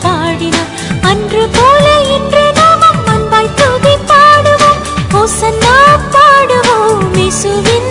பாடினார் அன்று போல இன்று நாமும் அன்பாய் துதி பாடுவோம் பாடுவோம். இசுவின்